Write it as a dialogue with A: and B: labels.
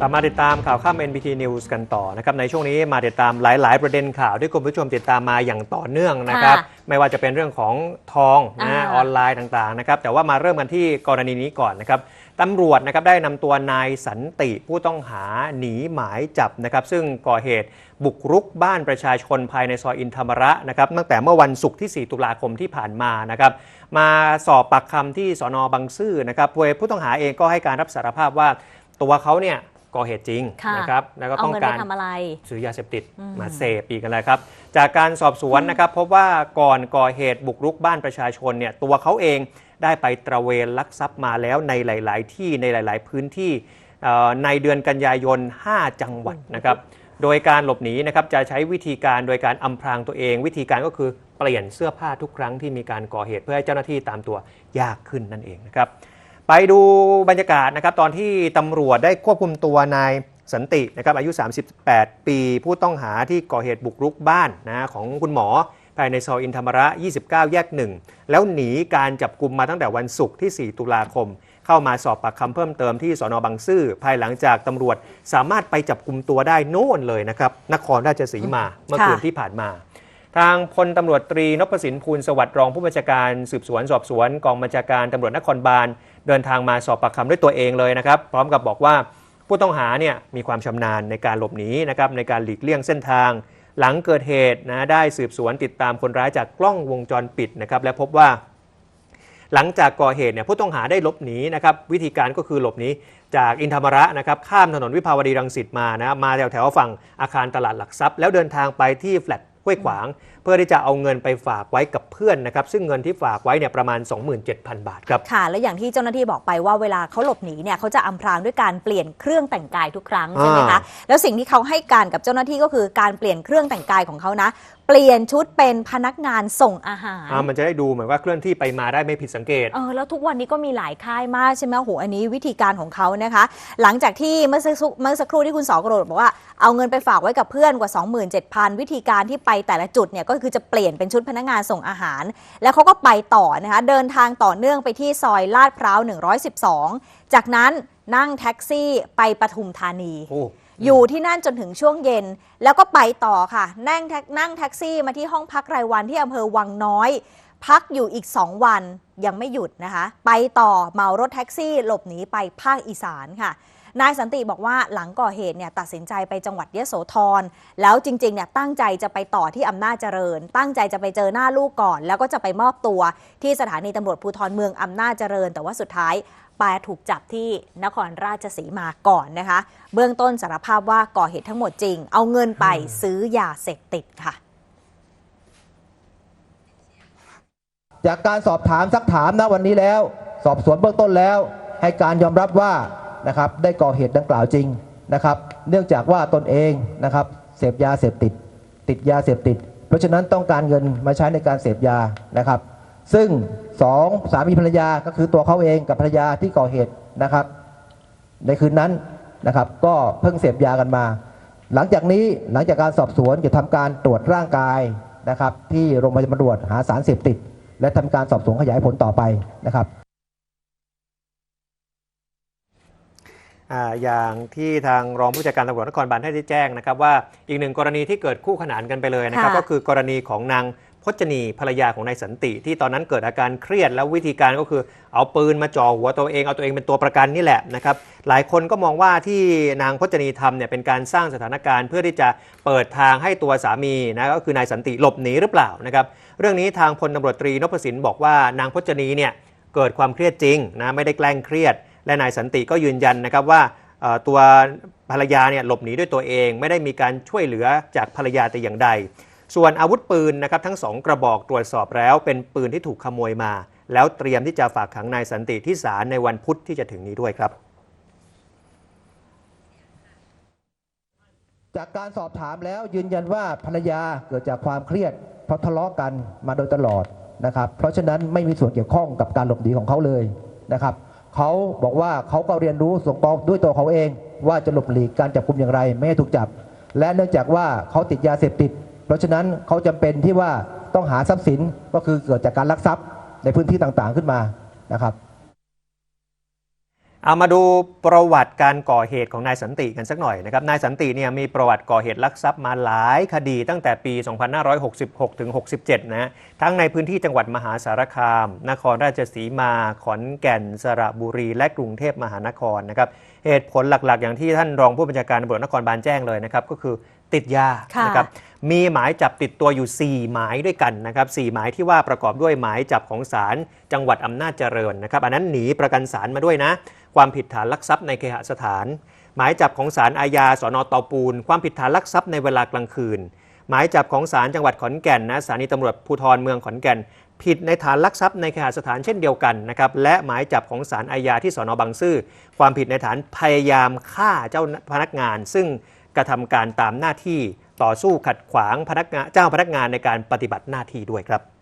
A: กลับมาติดตามข่าวข้าม NBT News กันต่อนะครับในช่วงนี้มาติดตามหลาย ๆ ประเด็นข่าวที่คุณผู้ชมติดตามมาอย่างต่อเนื่องนะครับ
B: ค่ะ
A: ไม่ว่าจะเป็นเรื่องของทองนะ
B: อ่า
A: ออนไลน์ต่าง ๆ นะครับแต่ว่ามาเริ่มกันที่กรณีนี้ก่อนนะครับตำรวจนะครับได้นำตัวนายสันติผู้ต้องหาหนีหมายจับนะครับซึ่งก่อเหตุบุกรุกบ้านประชาชนภายในซอยอินธรรมระนะครับตั้งแต่เมื่อวันศุกร์ที่ 4 ตุลาคมที่ผ่านมานะครับมาสอบปากคำที่สอนอบางซื่อนะครับโดยผู้ต้องหาเองก็ให้การรับสารภาพว่าตัวเขาเนี่ย ก่อเหตุจริง
B: ค่ะ
A: นะครับแล้วก็
B: เอา
A: ต้อง
B: เงิน
A: กา
B: ไป
A: ร
B: ทำอะไร
A: ซื้อยาเสพติด
B: อืม
A: มาเสพอีกอะไรครับ จากการสอบสวนนะครับพบว่าก่อนก่อเหตุบุกรุกบ้านประชาชนเนี่ยตัวเขาเองได้ไปตระเวนลักทรัพย์มาแล้วในหลาย ๆ ที่ในหลาย ๆ พื้นที่เอ่อในเดือนกันยายน 5 จังหวัดนะครับ โดยการหลบหนีนะครับจะใช้วิธีการโดยการอำพรางตัวเอง วิธีการก็คือเปลี่ยนเสื้อผ้าทุกครั้งที่มีการก่อเหตุเพื่อให้เจ้าหน้าที่ตามตัวยากขึ้นนั่นเองนะครับ ไปดูบรรยากาศนะครับตอนที่ตำรวจได้ควบคุมตัวนายสันตินะครับอายุ 38 ปีผู้ต้องหาที่ก่อเหตุบุกรุกบ้านนะของคุณหมอภายในซอยอินธรรมระ 29 แยกหนึ่งแล้วหนีการจับกลุ่มมาตั้งแต่วันศุกร์ที่ 4 ตุลาคม เข้ามาสอบปากคำเพิ่มเติมที่สอนอบางซื่อ ภายหลังจากตำรวจสามารถไปจับกลุ่มตัวได้โน่นเลยนะครับ นครราชสีมาเมื่อคืนที่ผ่านมา ทางพลตำรวจตรีนพสินภูลสวัสดิ์รองผู้บัญชาการสืบสวนสอบสวนกองบัญชาการตำรวจนครบาลเดินทางมาสอบปากคำด้วยตัวเองเลยนะครับ พร้อมกับบอกว่าผู้ต้องหาเนี่ยมีความชำนาญในการหลบหนีนะครับในการหลีกเลี่ยงเส้นทาง หลังเกิดเหตุนะได้สืบสวนติดตามคนร้ายจากกล้องวงจรปิดนะครับและพบว่า หลังจากก่อเหตุเนี่ยผู้ต้องหาได้หลบหนีนะครับวิธีการก็คือหลบหนีจากอินธรรมระนะครับข้ามถนนวิภาวดีรังสิตมานะมาแถวแถวฝั่งอาคารตลาดหลักทรัพย์ แล้วเดินทางไปที่แฟลต ห้วยขวาง เพื่อที่จะเอาเงินไปฝากไว้กับเพื่อนนะครับซึ่งเงินที่ฝากไว้เนี่ยประมาณ 27,000 บาทครับ
B: ค่ะ และอย่างที่เจ้าหน้าที่บอกไปว่าเวลาเขาหลบหนีเนี่ยเขาจะอำพรางด้วยการเปลี่ยนเครื่องแต่งกายทุกครั้งใช่ไหม
A: อ่า
B: คะแล้วสิ่งที่เขาให้การกับเจ้าหน้าที่ก็คือการเปลี่ยนเครื่องแต่งกายของเขานะเปลี่ยนชุดเป็นพนักงานส่งอาหาร
A: อ่ามันจะได้ดูเหมือนว่าเคลื่อนที่ไปมาได้ไม่ผิดสังเกต
B: เออแล้วทุกวันนี้ก็มีหลายค่ายมากใช่ไหมโอ้โหอันนี้วิธีการของเขานะคะ หลังจากที่เมื่อสักครู่เมื่อสักครู่ที่คุณสอกรดบอกว่าเอาเงินไปฝากไว้กับเพื่อนกว่า 27,000 วิธีการที่ไปแต่ละจุดเนี่ยก็คือจะเปลี่ยนเป็นชุดพนักงานส่งอาหาร แล้วเขาก็ไปต่อนะคะเดินทางต่อเนื่องไปที่ซอยลาดพร้าว 112 จากนั้นนั่งแท็กซี่ไปปทุมธานี
A: โอ้
B: อยู่ที่นั่นจนถึงช่วงเย็น แล้วก็ไปต่อค่ะ นั่งแท็กนั่งแท็กซี่มาที่ห้องพักรายวันที่อำเภอวังน้อย พักอยู่อีก 2 วันยังไม่หยุดนะคะ ไปต่อเหมารถแท็กซี่หลบหนีไปภาคอีสานค่ะ นายสันติบอกว่าหลังก่อเหตุเนี่ยตัดสินใจไปจังหวัดยะโสธร แล้วจริงๆเนี่ยตั้งใจจะไปต่อที่อำนาจเจริญ ตั้งใจจะไปเจอหน้าลูกก่อน แล้วก็จะไปมอบตัวที่สถานีตำรวจภูธรเมืองอำนาจเจริญ แต่ว่าสุดท้ายปาถูกจับที่นครราชสีมาก่อนนะคะ เบื้องต้นสารภาพว่าก่อเหตุทั้งหมดจริง เอาเงินไปซื้อยาเสพติดค่ะ
C: จากการสอบถามซักถามนะวันนี้แล้ว สอบสวนเบื้องต้นแล้ว ให้การยอมรับว่า นะครับได้ก่อเหตุดังกล่าวจริงนะครับเนื่องจากว่าตนเองนะครับเสพยาเสพติด ติดยาเสพติด เพราะฉะนั้นต้องการเงินมาใช้ในการเสพยานะครับ ซึ่งสองสามีภรรยาก็คือตัวเขาเองกับภรรยาที่ก่อเหตุนะครับ ในคืนนั้นนะครับก็เพิ่งเสพยากันมา หลังจากนี้หลังจากการสอบสวนจะทำการตรวจร่างกายนะครับ ที่โรงพยาบาลตำรวจหาสารเสพติด และทำการสอบสวนขยายผลต่อไปนะครับ
A: อย่างที่ทางรองผู้จัดการตำรวจนครบาลได้แจ้งนะครับว่าอีกหนึ่งกรณีที่เกิดคู่ขนานกันไปเลยนะครับ
B: ค่ะ
A: ก็คือกรณีของนางพจนีภรรยาของนายสันติ ที่ตอนนั้นเกิดอาการเครียดแล้ววิธีการก็คือเอาปืนมาจ่อหัวตัวเองเอาตัวเองเป็นตัวประกันนี่แหละนะครับหลายคนก็มองว่าที่นางพจนีทำเนี่ยเป็นการสร้างสถานการณ์ เพื่อที่จะเปิดทางให้ตัวสามีนะก็คือนายสันติหลบหนีหรือเปล่านะครับเรื่องนี้ทางพลตำรวจตรีนพสินบอกว่านางพจนีเนี่ย เกิดความเครียดจริงนะไม่ได้แกล้งเครียด และนายสันติก็ยืนยันนะครับว่าตัวภรรยาเนี่ยหลบหนีด้วยตัวเอง ไม่ได้มีการช่วยเหลือจากภรรยาแต่อย่างใด ส่วนอาวุธปืนนะครับทั้งสองกระบอกตรวจสอบแล้วเป็นปืนที่ถูกขโมยมา แล้วเตรียมที่จะฝากขังนายสันติที่ศาลในวันพุธที่จะถึงนี้ด้วยครับ
C: จากการสอบถามแล้วยืนยันว่าภรรยาเกิดจากความเครียด เพราะทะเลาะกันมาโดยตลอดนะครับ เพราะฉะนั้นไม่มีส่วนเกี่ยวข้องกับการหลบหนีของเขาเลยนะครับ เขาบอกว่าเขาก็เรียนรู้ส่งกองด้วยตัวเขาเอง ว่าจะหลบหลีกการจับกุมอย่างไร ไม่ให้ถูกจับ และเนื่องจากว่าเขาติดยาเสพติด เพราะฉะนั้นเขาจำเป็นที่ว่าต้องหาทรัพย์สินก็คือเกิดจากการลักทรัพย์ในพื้นที่ต่างๆขึ้นมานะครับ
A: เอามาดูประวัติการก่อเหตุของนายสันติกันสักหน่อยนะครับ นายสันติเนี่ยมีประวัติก่อเหตุลักทรัพย์มาหลายคดีตั้งแต่ปี 2566 ถึง 67นะฮะทั้งในพื้นที่จังหวัดมหาสารคาม นครราชสีมา ขอนแก่น สระบุรี และกรุงเทพมหานครนะครับ เหตุผลหลักๆ อย่างที่ท่านรองผู้บัญชาการตำรวจนครบาลแจ้งเลยนะครับ ก็คือติดยานะครับ มีหมายจับติดตัวอยู่ 4 หมายด้วยกันนะครับ4หมายที่ว่าประกอบด้วยหมายจับของศาลจังหวัดอำนาจเจริญนะครับ อันนั้นหนีประกันศาลมาด้วยนะ ความผิดฐานลักทรัพย์ในเคหสถาน หมายจับของศาลอาญาสอนเตาปูน ความผิดฐานลักทรัพย์ในเวลากลางคืน หมายจับของศาลจังหวัดขอนแก่นนะสถานีตำรวจภูธรเมืองขอนแก่น ผิดในฐานลักทรัพย์ในเคหสถานเช่นเดียวกันนะครับและหมายจับของศาลอาญาที่สอนอบางซื่อความผิดในฐานพยายามฆ่าเจ้าพนักงาน ซึ่งกระทำการตามหน้าที่ ต่อสู้ขัดขวางพนักงานเจ้าพนักงานในการปฏิบัติหน้าที่ด้วยครับ